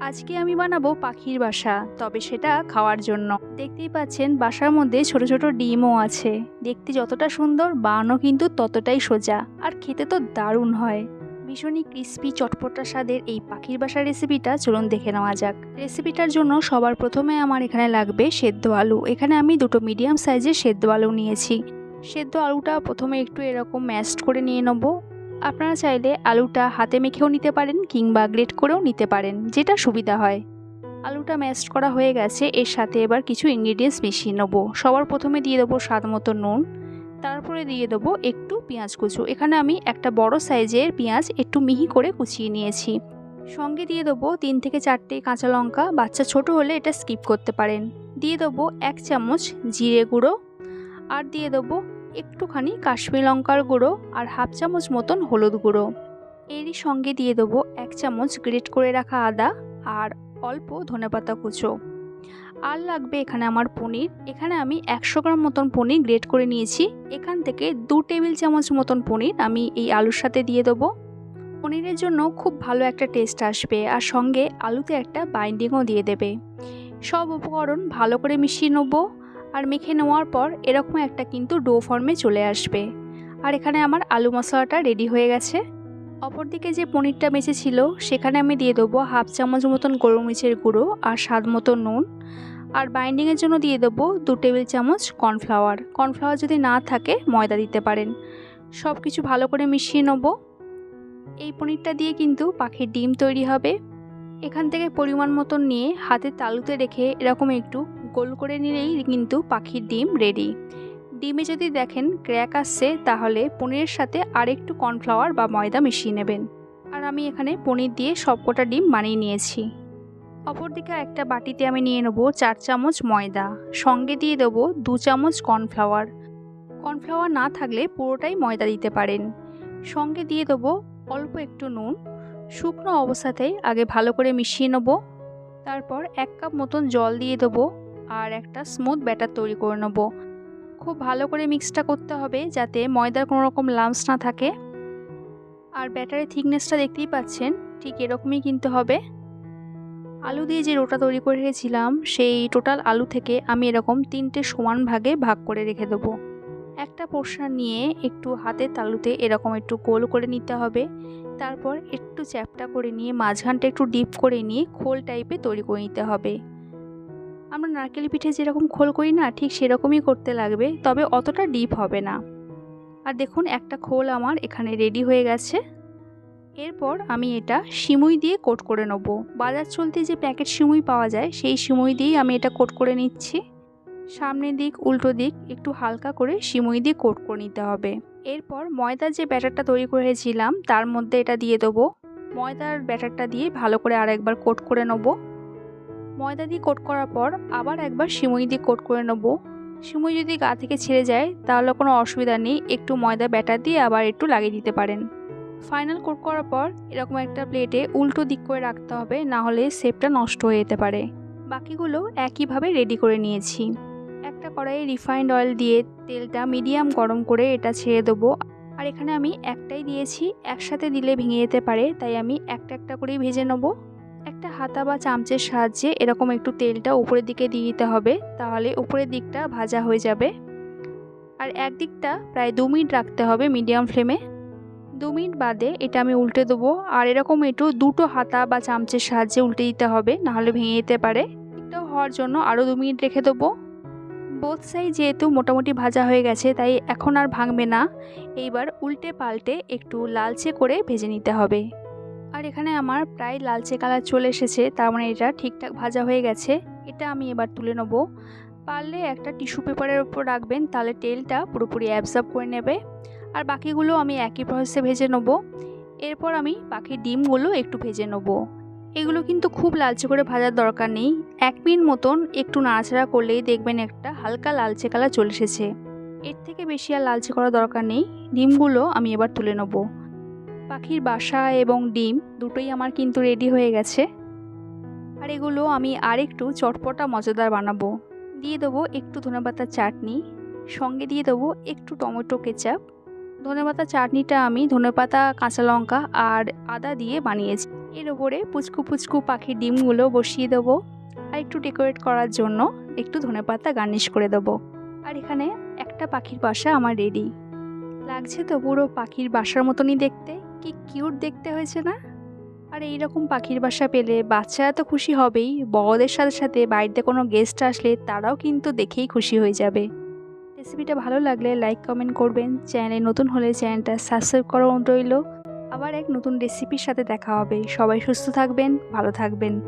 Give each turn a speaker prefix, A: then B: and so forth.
A: আজকে আমি বানাবো পাখির বাসা, তবে সেটা খাওয়ার জন্য। দেখতেই পাচ্ছেন, বাসার মধ্যে ছোট ছোট ডিমও আছে। দেখতে যতটা সুন্দর বানানো কিন্তু ততটাই সোজা। আর খেতে তো দারুণ হয়। ভীষণই ক্রিস্পি চটপটা স্বাদের এই পাখির বাসা রেসিপিটা চলুন দেখে নেওয়া যাক। রেসিপিটার জন্য সবার প্রথমে আমার এখানে লাগবে সেদ্ধ আলু। এখানে আমি দুটো মিডিয়াম সাইজের সেদ্ধ আলু নিয়েছি। সেদ্ধ আলুটা প্রথমে একটু এরকম ম্যাশড করে নিয়ে নেব। আপনারা চাইলে আলুটা হাতে মেখেও নিতে পারেন কিংবা গ্রেট করেও নিতে পারেন, যেটা সুবিধা হয়। আলুটা ম্যাশড করা হয়ে গেছে, এর সাথে এবার কিছু ইনগ্রিডিয়েন্টস মিশিয়ে নেব। সবার প্রথমে দিয়ে দেবো স্বাদ মতো নুন, তারপরে দিয়ে দেবো একটু পেঁয়াজ কুচু। এখানে আমি একটা বড় সাইজের পেঁয়াজ একটু মিহি করে কুচিয়ে নিয়েছি। সঙ্গে দিয়ে দেবো তিন থেকে চারটে কাঁচা লঙ্কা, বাচ্চা ছোট হলে এটা স্কিপ করতে পারেন। দিয়ে দেবো এক চামচ জিরে গুঁড়ো, আর দিয়ে দেবো একটুখানি কাশ্মীর লঙ্কার গুঁড়ো আর হাফ চামচ মতন হলুদ গুঁড়ো। এরই সঙ্গে দিয়ে দেবো এক চামচ গ্রেট করে রাখা আদা আর অল্প ধনেপাতা কুচো। আর লাগবে এখানে আমার পনির। এখানে আমি একশো গ্রাম মতন পনির গ্রেট করে নিয়েছি। এখান থেকে দু টেবিল চামচ মতন পনির আমি এই আলুর সাথে দিয়ে দেবো। পনিরের জন্য খুব ভালো একটা টেস্ট আসবে আর সঙ্গে আলুতে একটা বাইন্ডিংও দিয়ে দেবে। সব উপকরণ ভালো করে মিশিয়ে নেব। আর মেখে নেওয়ার পর এরকম একটা কিন্তু ডো ফর্মে চলে আসবে। আর এখানে আমার আলু মশলাটা রেডি হয়ে গেছে। অপরদিকে যে পনিরটা বেঁচে ছিল সেখানে আমি দিয়ে দেবো হাফ চামচ মতন গোলমরিচের গুঁড়ো আর স্বাদ মতো নুন। আর বাইন্ডিংয়ের জন্য দিয়ে দেবো দু টেবিল চামচ কর্নফ্লাওয়ার কর্নফ্লাওয়ার যদি না থাকে, ময়দা দিতে পারেন। সব কিছু ভালো করে মিশিয়ে নেব। এই পনিরটা দিয়ে কিন্তু পাখির ডিম তৈরি হবে। এখান থেকে পরিমাণ মতন নিয়ে হাতে তালুতে রেখে এরকম একটু গোল করে নিলেই কিন্তু পাখির ডিম রেডি ডিমে যদি দেখেন ক্র্যাক আসছে, তাহলে পনিরের সাথে আরেকটু কর্নফ্লাওয়ার বা ময়দা মিশিয়ে নেবেন। আর আমি এখানে পনির দিয়ে সবকটা ডিম বানিয়ে নিয়েছি। অপরদিকে একটা বাটিতে আমি নিয়ে নেব চার চামচ ময়দা। সঙ্গে দিয়ে দেবো দু চামচ কর্নফ্লাওয়ার কর্নফ্লাওয়ার না থাকলে পুরোটাই ময়দা দিতে পারেন। সঙ্গে দিয়ে দেবো অল্প একটু নুন। শুকনো অবস্থাতেই আগে ভালো করে মিশিয়ে নেব। তারপর এক কাপ মতন জল দিয়ে দেবো। আর একটা স্মুথ ব্যাটার তৈরি করে নেব। খুব ভালো করে মিক্সটা করতে হবে যাতে ময়দার কোনো রকম লামস না থাকে। আর ব্যাটারের থিকনেসটা দেখতেই পাচ্ছেন, ঠিক এরকমই কিনতে হবে। আলু দিয়ে যে রোটা তৈরি করে রেখেছিলাম, সেই টোটাল আলু থেকে আমি এরকম তিনটে সমান ভাগে ভাগ করে রেখে দেবো। একটা পোর্শন নিয়ে একটু হাতের তালুতে এরকম একটু গোল করে নিতে হবে। তারপর একটু চ্যাপটা করে নিয়ে মাঝখানটা একটু ডিপ করে নিয়ে খোল টাইপে তৈরি করে নিতে হবে। আমরা নারকেল পিঠে যেরকম খোল করি না, ঠিক সেরকমই করতে লাগবে, তবে অতটা ডিপ হবে না। আর দেখুন, একটা খোল আমার এখানে রেডি হয়ে গেছে। এরপর আমি এটা সিমুই দিয়ে কোট করে নেব। বাজার চলতে যে প্যাকেট সিমুই পাওয়া যায়, সেই সিমুই দিয়েই আমি এটা কোট করে নিচ্ছি। সামনের দিক, উল্টো দিক, একটু হালকা করে সিমুই দিয়ে কোট করে নিতে হবে। এরপর ময়দার যে ব্যাটারটা তৈরি করেছিলাম, তার মধ্যে এটা দিয়ে দেবো। ময়দার ব্যাটারটা দিয়ে ভালো করে আর একবার কোট করে নেব। ময়দা দিয়ে কোট করার পর আবার একবার সিমুই দিয়ে কোট করে নেব। সিমুই যদি গা থেকে ছেড়ে যায়, তাহলে কোনো অসুবিধা নেই, একটু ময়দা ব্যাটার দিয়ে আবার একটু লাগিয়ে দিতে পারেন। ফাইনাল কোট করার পর এরকম একটা প্লেটে উল্টো দিক করে রাখতে হবে, না হলে শেপটা নষ্ট হয়ে যেতে পারে। বাকিগুলো একইভাবে রেডি করে নিয়েছি। একটা কড়াইয়ে রিফাইন্ড অয়েল দিয়ে তেলটা মিডিয়াম গরম করে এটা ছেড়ে দেবো। আর এখানে আমি একটাই দিয়েছি, একসাথে দিলে ভেঙে যেতে পারে, তাই আমি একটা একটা করেই ভেজে নেব। একটা হাতা বা চামচের সাহায্যে এরকম একটু তেলটা উপরের দিকে দিয়ে দিতে হবে, তাহলে উপরের দিকটা ভাজা হয়ে যাবে। আর একদিকটা প্রায় দু মিনিট রাখতে হবে মিডিয়াম ফ্লেমে। দু মিনিট বাদে এটা আমি উল্টে দেবো, আর এরকম একটু দুটো হাতা বা চামচের সাহায্যে উল্টে দিতে হবে, নাহলে ভেঙে যেতে পারে। এটাও হওয়ার জন্য আরও দু মিনিট রেখে দেবো। বোথ সাইড যেহেতু মোটামুটি ভাজা হয়ে গেছে, তাই এখন আর ভাঙবে না। এইবার উল্টে পাল্টে একটু লালচে করে ভেজে নিতে হবে। আর এখানে আমার প্রায় লালচে কালার চলে এসেছে, তার মানে এটা ঠিকঠাক ভাজা হয়ে গেছে। এটা আমি এবার তুলে নেব। পারলে একটা টিস্যু পেপারের উপর রাখবেন, তাহলে তেলটা পুরোপুরি অ্যাবজর্ব করে নেবে। আর বাকিগুলো আমি একই প্রসেসে ভেজে নেব। এরপর আমি বাকি ডিমগুলো একটু ভেজে নেব। এগুলো কিন্তু খুব লালচে করে ভাজার দরকার নেই। এক মিনিট মতন একটু নাড়াচাড়া করলেই দেখবেন একটা হালকা লালচে কালার চলে এসেছে। এর থেকে বেশি আর লালচে করার দরকার নেই। ডিমগুলো আমি এবার তুলে নেব। পাখির বাসা এবং ডিম দুটোই আমার কিন্তু রেডি হয়ে গেছে। আর এগুলো আমি আরেকটু চটপটা মজাদার বানাবো। দিয়ে দেবো একটু ধনেপাতার চাটনি, সঙ্গে দিয়ে দেবো একটু টমেটো কেচাপ। ধনেপাতা চাটনিটা আমি ধনেপাতা, কাঁচা লঙ্কা আর আদা দিয়ে বানিয়েছি। এর ওপরে পুচকু পুচকু পাখির ডিমগুলো বসিয়ে দেবো। আর একটু ডেকোরেট করার জন্য একটু ধনেপাতা গার্নিশ করে দেবো। আর এখানে একটা পাখির বাসা আমার রেডি লাগছে তো পুরো পাখির বাসার মতনই দেখতে। কি কিউট দেখতে হয়েছে না? আর এই রকম পাখির বাসা পেলে বাচ্চারা তো খুশি হবেই। বড়দের সাথে সাথে বাড়িতে কোনো গেস্ট আসলে তারাও কিন্তু দেখেই খুশি হয়ে যাবে। রেসিপিটা ভালো লাগলে লাইক কমেন্ট করবেন। চ্যানেলে নতুন হলে চ্যানেলটা সাবস্ক্রাইব করা রইল। আবার এক নতুন রেসিপির সাথে দেখা হবে। সবাই সুস্থ থাকবেন, ভালো থাকবেন।